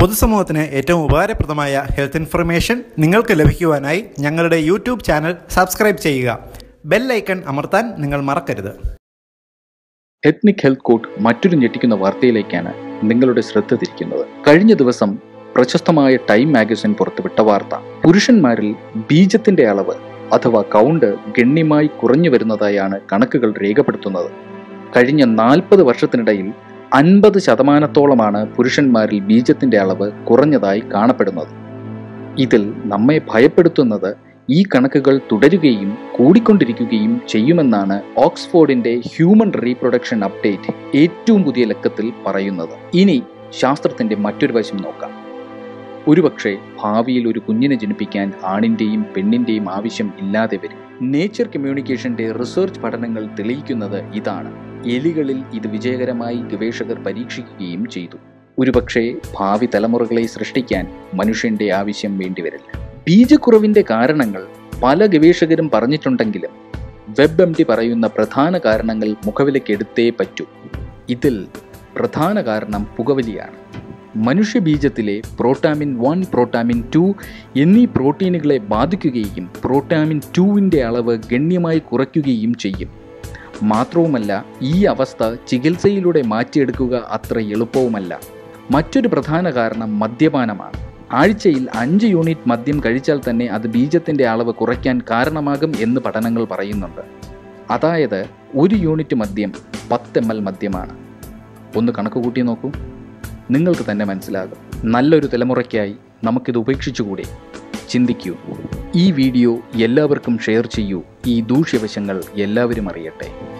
പൊതുസമൂഹത്തിന് ഏറ്റവും ഉപകാരപ്രദമായ ഹെൽത്ത് ഇൻഫർമേഷൻ നിങ്ങൾക്ക് ലഭിക്കുവാനായി ഞങ്ങളുടെ യൂട്യൂബ് ചാനൽ സബ്സ്ക്രൈബ് ചെയ്യുക. ബെൽ ഐക്കൺ അമർത്താൻ നിങ്ങൾ മറക്കരുത്. എത്നിക് ഹെൽത്ത് കോഡ് മറ്റൊരു ഞെട്ടിക്കുന്ന വാർത്തയിലേക്കാണ് നിങ്ങളുടെ ശ്രദ്ധ തിരിക്കുന്നത്. കഴിഞ്ഞ ദിവസം പ്രശസ്തമായ ടൈം മാഗസിൻ പുറത്തുവിട്ട വാർത്ത. പുരുഷന്മാരിൽ ബീജത്തിന്റെ അളവ് അഥവാ കൗണ്ട് ഗണ്യമായി കുറഞ്ഞു വരുന്നതായാണ് കണക്കുകൾ രേഖപ്പെടുത്തുന്നത്. കഴിഞ്ഞ നാൽപ്പത് വർഷത്തിനിടയിൽ അൻപത് ശതമാനത്തോളമാണ് പുരുഷന്മാരിൽ ബീജത്തിന്റെ അളവ് കുറഞ്ഞതായി കാണപ്പെടുന്നത്. ഇതിൽ നമ്മെ ഭയപ്പെടുത്തുന്നത് ഈ കണക്കുകൾ തുടരുകയും കൂടിക്കൊണ്ടിരിക്കുകയും ചെയ്യുമെന്നാണ് ഓക്സ്ഫോർഡിന്റെ ഹ്യൂമൻ റീപ്രൊഡക്ഷൻ അപ്ഡേറ്റ് ഏറ്റവും പുതിയ ലക്കത്തിൽ പറയുന്നത്. ഇനി ശാസ്ത്രത്തിന്റെ മറ്റൊരു വശം നോക്കാം. ഒരുപക്ഷെ ഭാവിയിൽ ഒരു കുഞ്ഞിനെ ജനിപ്പിക്കാൻ ആണിന്റെയും പെണ്ണിന്റെയും ആവശ്യം ഇല്ലാതെ വരും. നേച്ചർ കമ്മ്യൂണിക്കേഷന്റെ റിസർച്ച് പഠനങ്ങൾ തെളിയിക്കുന്നത് ഇതാണ്. എലികളിൽ ഇത് വിജയകരമായി ഗവേഷകർ പരീക്ഷിക്കുകയും ചെയ്തു. ഒരുപക്ഷെ ഭാവി തലമുറകളെ സൃഷ്ടിക്കാൻ മനുഷ്യന്റെ ആവശ്യം വേണ്ടിവരില്ല. ബീജക്കുറവിന്റെ കാരണങ്ങൾ പല ഗവേഷകരും പറഞ്ഞിട്ടുണ്ടെങ്കിലും വെബ് എം ഡി പറയുന്ന പ്രധാന കാരണങ്ങൾ മുഖവിലക്കെടുത്തേ പറ്റൂ. ഇതിൽ പ്രധാന കാരണം പുകവലിയാണ്. മനുഷ്യബീജത്തിലെ പ്രോട്ടാമിൻ വൺ പ്രോട്ടാമിൻ ടു എന്നീ പ്രോട്ടീനുകളെ ബാധിക്കുകയും പ്രോട്ടാമിൻ ടുവിന്റെ അളവ് ഗണ്യമായി കുറയ്ക്കുകയും ചെയ്യും. മാത്രവുമല്ല ഈ അവസ്ഥ ചികിത്സയിലൂടെ മാറ്റിയെടുക്കുക അത്ര എളുപ്പവുമല്ല. മറ്റൊരു പ്രധാന കാരണം മദ്യപാനമാണ്. ആഴ്ചയിൽ അഞ്ച് യൂണിറ്റ് മദ്യം കഴിച്ചാൽ തന്നെ അത് ബീജത്തിന്റെ അളവ് കുറയ്ക്കാൻ കാരണമാകും എന്ന് പഠനങ്ങൾ പറയുന്നുണ്ട്. അതായത് ഒരു യൂണിറ്റ് മദ്യം പത്ത് എം എൽ മദ്യമാണ്. ഒന്ന് കണക്ക് കൂട്ടി നോക്കൂ. നിങ്ങൾക്ക് തന്നെ മനസ്സിലാകും. നല്ലൊരു തലമുറയ്ക്കായി നമുക്കിത് ഉപേക്ഷിച്ചുകൂടെ? ചിന്തിക്കൂ. ഈ വീഡിയോ എല്ലാവർക്കും ഷെയർ ചെയ്യൂ. ഈ ദൂഷ്യവശങ്ങൾ എല്ലാവരും അറിയട്ടെ.